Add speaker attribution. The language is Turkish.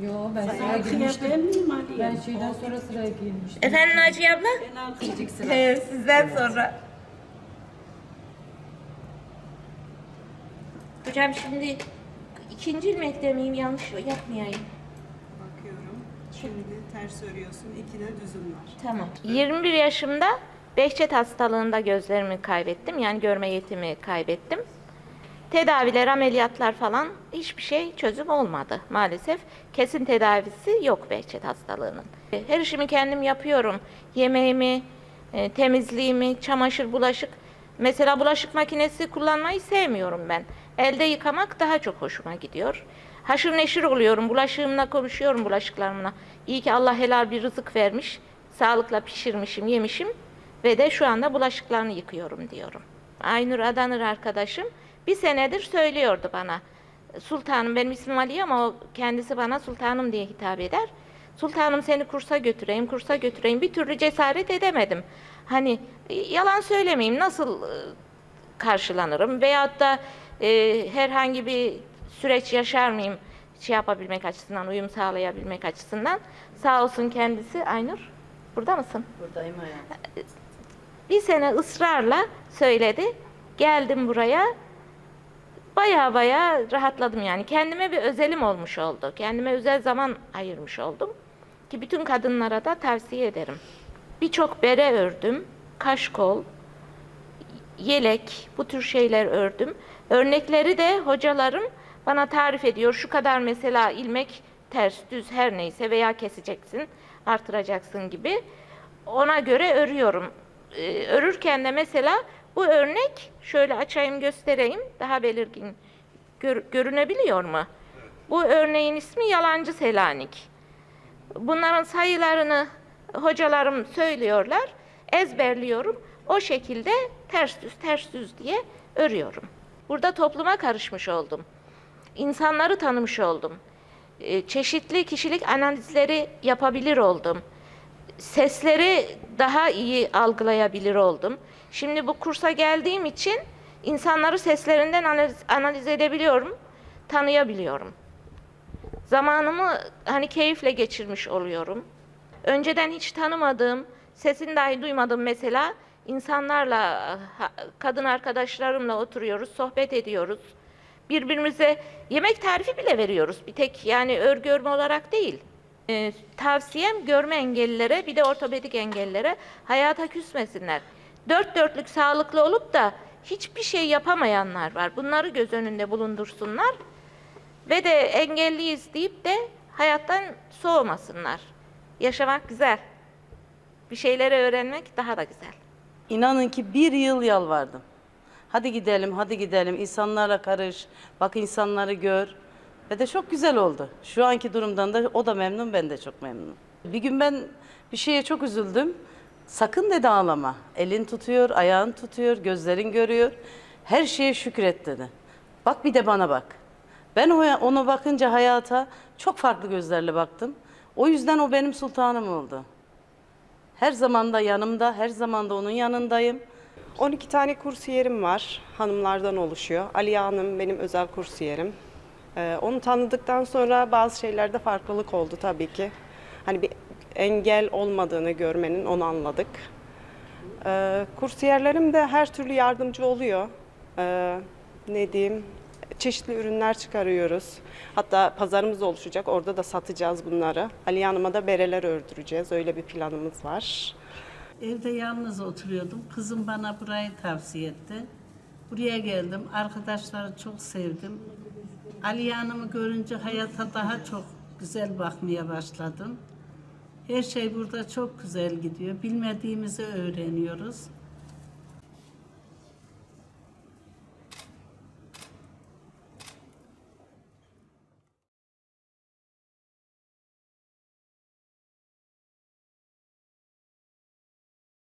Speaker 1: Yo ben sıraya
Speaker 2: Arkaya
Speaker 1: girmiştim.
Speaker 2: ben miyim Aliye?
Speaker 1: Ben şeyden sonra sıraya girmiştim.
Speaker 3: Efendim Naciye abla?
Speaker 2: Ben arkaya sıra.
Speaker 3: He, sizden sonra. Hocam şimdi ikinci ilmekte miyim? Yanlış yapmayayım.
Speaker 4: Bakıyorum. Şimdi ters örüyorsun. İki de düzüm var.
Speaker 3: Tamam. 21 yaşımda Behçet hastalığında gözlerimi kaybettim. Yani görme yetimi kaybettim. Tedaviler, ameliyatlar falan hiçbir şey çözüm olmadı maalesef. Kesin tedavisi yok Behçet hastalığının. Her işimi kendim yapıyorum. Yemeğimi, e, temizliğimi, çamaşır, bulaşık. Mesela bulaşık makinesi kullanmayı sevmiyorum ben. Elde yıkamak daha çok hoşuma gidiyor. Haşır neşir oluyorum, bulaşığımla konuşuyorum bulaşıklarımla. İyi ki Allah helal bir rızık vermiş. Sağlıkla pişirmişim, yemişim ve de şu anda bulaşıklarını yıkıyorum diyorum. Aynur Adanır arkadaşım bir senedir söylüyordu bana. Sultanım benim ismim Ali ama o kendisi bana sultanım diye hitap eder. Sultanım seni kursa götüreyim, kursa götüreyim. Bir türlü cesaret edemedim. Hani e, yalan söylemeyeyim nasıl e, karşılanırım veyahut da e, herhangi bir süreç yaşar mıyım şey yapabilmek açısından, uyum sağlayabilmek açısından. Sağ olsun kendisi Aynur. Burada mısın?
Speaker 2: Buradayım hayatım.
Speaker 3: Bir sene ısrarla söyledi. Geldim buraya. Baya baya rahatladım yani. Kendime bir özelim olmuş oldu. Kendime özel zaman ayırmış oldum. Ki bütün kadınlara da tavsiye ederim. Birçok bere ördüm. Kaşkol, yelek, bu tür şeyler ördüm. Örnekleri de hocalarım bana tarif ediyor. Şu kadar mesela ilmek ters, düz her neyse veya keseceksin, artıracaksın gibi. Ona göre örüyorum. Ee, örürken de mesela bu örnek şöyle açayım göstereyim daha belirgin gör- görünebiliyor mu? Bu örneğin ismi Yalancı Selanik. Bunların sayılarını hocalarım söylüyorlar, ezberliyorum. O şekilde ters düz ters düz diye örüyorum. Burada topluma karışmış oldum. İnsanları tanımış oldum. Çeşitli kişilik analizleri yapabilir oldum. Sesleri daha iyi algılayabilir oldum. Şimdi bu kursa geldiğim için insanları seslerinden analiz, analiz edebiliyorum, tanıyabiliyorum. Zamanımı hani keyifle geçirmiş oluyorum. Önceden hiç tanımadığım, sesini dahi duymadığım mesela insanlarla, kadın arkadaşlarımla oturuyoruz, sohbet ediyoruz. Birbirimize yemek tarifi bile veriyoruz. Bir tek yani örgü örme olarak değil. Ee, tavsiyem görme engellilere bir de ortopedik engellilere hayata küsmesinler. Dört dörtlük sağlıklı olup da hiçbir şey yapamayanlar var. Bunları göz önünde bulundursunlar. Ve de engelliyiz deyip de hayattan soğumasınlar. Yaşamak güzel. Bir şeyleri öğrenmek daha da güzel.
Speaker 5: İnanın ki bir yıl yalvardım. Hadi gidelim, hadi gidelim. İnsanlarla karış, bak insanları gör. Ve de çok güzel oldu. Şu anki durumdan da o da memnun, ben de çok memnunum. Bir gün ben bir şeye çok üzüldüm. Sakın dedi ağlama. Elin tutuyor, ayağın tutuyor, gözlerin görüyor. Her şeye şükret dedi. Bak bir de bana bak. Ben ona bakınca hayata çok farklı gözlerle baktım. O yüzden o benim sultanım oldu. Her zaman da yanımda, her zaman da onun yanındayım.
Speaker 4: 12 tane kursiyerim var. Hanımlardan oluşuyor. Aliye Hanım benim özel kursiyerim. Ee, onu tanıdıktan sonra bazı şeylerde farklılık oldu tabii ki. Hani bir engel olmadığını görmenin onu anladık. Ee, kursiyerlerim de her türlü yardımcı oluyor. Ee, ne diyeyim? Çeşitli ürünler çıkarıyoruz. Hatta pazarımız oluşacak. Orada da satacağız bunları. Aliye Hanım'a da bereler ördüreceğiz. Öyle bir planımız var.
Speaker 2: Evde yalnız oturuyordum. Kızım bana burayı tavsiye etti. Buraya geldim. Arkadaşları çok sevdim. Aliye Hanım'ı görünce hayata daha çok güzel bakmaya başladım. Her şey burada çok güzel gidiyor. Bilmediğimizi öğreniyoruz.